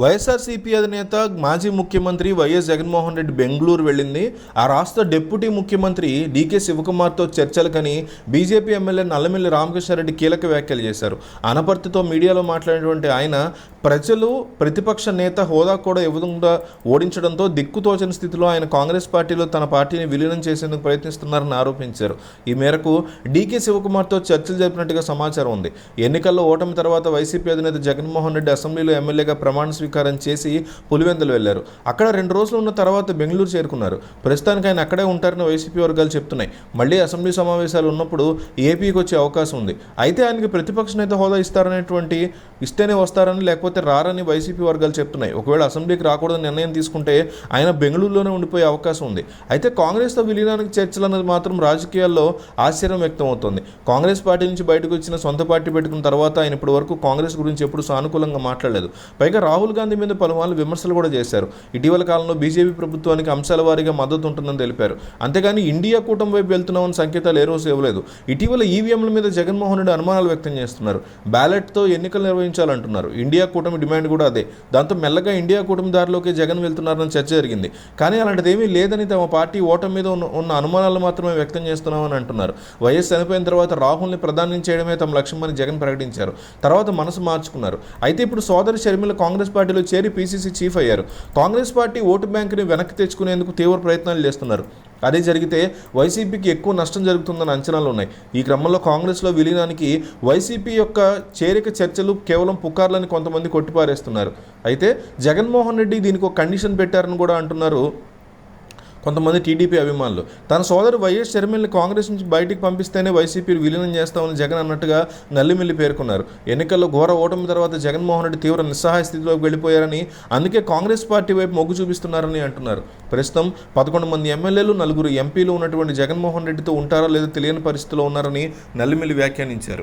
వైఎస్ఆర్సీపీ అధినేత మాజీ ముఖ్యమంత్రి వైఎస్ జగన్మోహన్ రెడ్డి బెంగళూరు వెళ్ళింది. ఆ రాష్ట్ర డిప్యూటీ ముఖ్యమంత్రి డీకే శివకుమార్తో చర్చలకని బీజేపీ ఎమ్మెల్యే నల్లమిల్లి రామకృష్ణారెడ్డి కీలక వ్యాఖ్యలు చేశారు. అనపర్తితో మీడియాలో మాట్లాడినటువంటి ఆయన ప్రజలు ప్రతిపక్ష నేత హోదా కూడా ఇవ్వకుండా ఓడించడంతో దిక్కుతోచని స్థితిలో ఆయన కాంగ్రెస్ పార్టీలో తన పార్టీని విలీనం చేసేందుకు ప్రయత్నిస్తున్నారని ఆరోపించారు. ఈ మేరకు డీకే శివకుమార్తో చర్చలు జరిపినట్టుగా సమాచారం ఉంది. ఎన్నికల్లో ఓటమి తర్వాత వైసీపీ అధినేత జగన్మోహన్ రెడ్డి అసెంబ్లీలో ఎమ్మెల్యేగా ప్రమాణ స్వీకారం చేసి పులివెందులు వెళ్ళారు అక్కడ రెండు రోజులు ఉన్న తర్వాత బెంగళూరు చేరుకున్నారు. ప్రస్తుతానికి ఆయన అక్కడే ఉంటారని వైసీపీ వర్గాలు చెప్తున్నాయి. మళ్ళీ అసెంబ్లీ సమావేశాలు ఉన్నప్పుడు ఏపీకి వచ్చే అవకాశం ఉంది. అయితే ఆయనకి ప్రతిపక్ష నేత హోదా ఇస్తారనేటువంటి ఇస్తేనే వస్తారని లేకపోతే రారని వైసీపీ వర్గాలు చెప్తున్నాయి. ఒకవేళ అసెంబ్లీకి రాకూడదని నిర్ణయం తీసుకుంటే ఆయన బెంగళూరులోనే ఉండిపోయే అవకాశం ఉంది. అయితే కాంగ్రెస్తో విలీనానికి చర్చలు అన్నది మాత్రం రాజకీయాల్లో ఆశ్చర్యం వ్యక్తం అవుతోంది కాంగ్రెస్ పార్టీ నుంచి బయటకు వచ్చిన సొంత పార్టీ పెట్టుకున్న తర్వాత ఆయన ఇప్పటి వరకు కాంగ్రెస్ గురించి ఎప్పుడు సానుకూలంగా మాట్లాడలేదు. పైగా రాహుల్ గాంధీ మీద పలుమార్లు విమర్శలు కూడా చేశారు. ఇటీవల కాలంలో బీజేపీ ప్రభుత్వానికి అంశాల వారీగా మద్దతు ఉంటుందని తెలిపారు. అంతేగాని ఇండియా కూటమి వైపు వెళ్తున్నామని సంకేతాలు ఏ రోజు ఇవ్వలేదు. ఇటీవల ఈవీఎంల మీద జగన్మోహన్ రెడ్డి అనుమానాలు వ్యక్తం చేస్తున్నారు. బ్యాలెట్తో ఎన్నికలు నిర్వహించాలంటున్నారు. ఇండియా కూటమి డిమాండ్ కూడా అదే. దాంతో మెల్లగా ఇండియా కూటమి దారిలోకి జగన్ వెళ్తున్నారని చర్చ జరిగింది. కానీ అలాంటిది ఏమీ లేదని తమ పార్టీ ఓటమి మీద ఉన్న ఉన్న అనుమానాలు మాత్రమే వ్యక్తం చేస్తున్నామని అంటున్నారు. వైఎస్ చనిపోయిన తర్వాత రాహుల్ని ప్రధానం చేయడమే తమ లక్ష్యమని జగన్ ప్రకటించారు. తర్వాత మనసు మార్చుకున్నారు. అయితే ఇప్పుడు సోదరి షర్మిల కాంగ్రెస్ పార్టీలో చేరి పీసీసీ చీఫ్ అయ్యారు. కాంగ్రెస్ పార్టీ ఓటు బ్యాంకుని వెనక్కి తెచ్చుకునేందుకు తీవ్ర ప్రయత్నాలు చేస్తున్నారు. అదే జరిగితే వైసీపీకి ఎక్కువ నష్టం జరుగుతుందని అంచనాలు ఉన్నాయి. ఈ క్రమంలో కాంగ్రెస్లో విలీనానికి వైసీపీ యొక్క చేరిక చర్చలు కేవలం పుకార్లని కొంతమంది కొట్టిపారేస్తున్నారు. అయితే జగన్మోహన్ రెడ్డి దీనికి ఒక కండిషన్ పెట్టారని కూడా అంటున్నారు కొంతమంది టీడీపీ అభిమానులు. తన సోదరు వైఎస్ షర్మిల్ని కాంగ్రెస్ నుంచి బయటికి పంపిస్తేనే వైసీపీ విలీనం చేస్తామని జగన్ అన్నట్టుగా నల్లిమిల్లి పేర్కొన్నారు. ఎన్నికల్లో ఘోర ఓటమి తర్వాత జగన్మోహన్ రెడ్డి తీవ్ర నిస్సహాయ స్థితిలోకి వెళ్ళిపోయారని అందుకే కాంగ్రెస్ పార్టీ వైపు మొగ్గు చూపిస్తున్నారని అంటున్నారు. ప్రస్తుతం పదకొండు మంది ఎమ్మెల్యేలు నలుగురు ఎంపీలు ఉన్నటువంటి జగన్మోహన్ రెడ్డితో ఉంటారో లేదో తెలియని పరిస్థితిలో ఉన్నారని నల్లిమిల్లి వ్యాఖ్యానించారు.